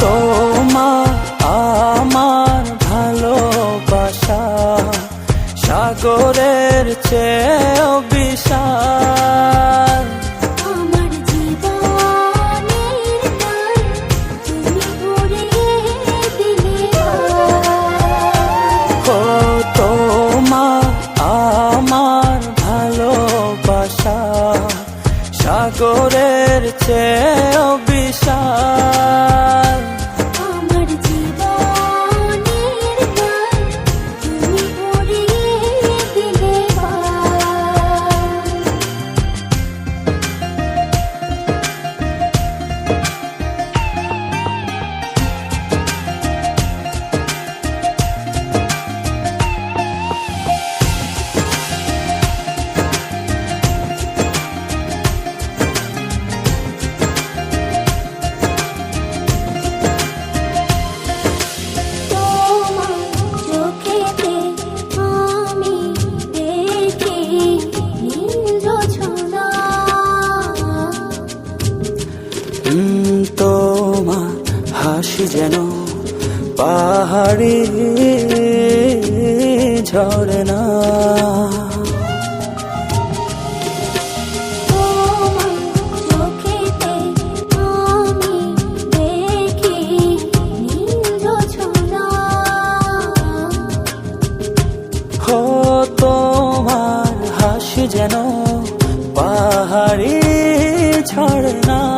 তোমা আমার ভালোবাসা সাগরের চেয়ে परेशान যেন পাহাড়ে ঝরে না। তোমার হাসি যেন পাহাড়ে ঝরে না।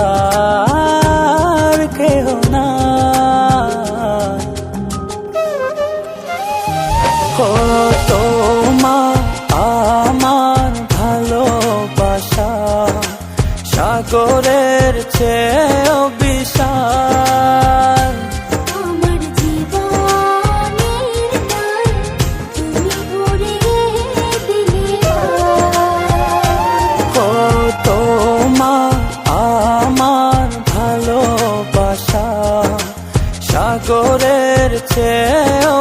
সাগরের চেয়েও বিশাল। আমার ভালোবাসা সাগরের চেয়েও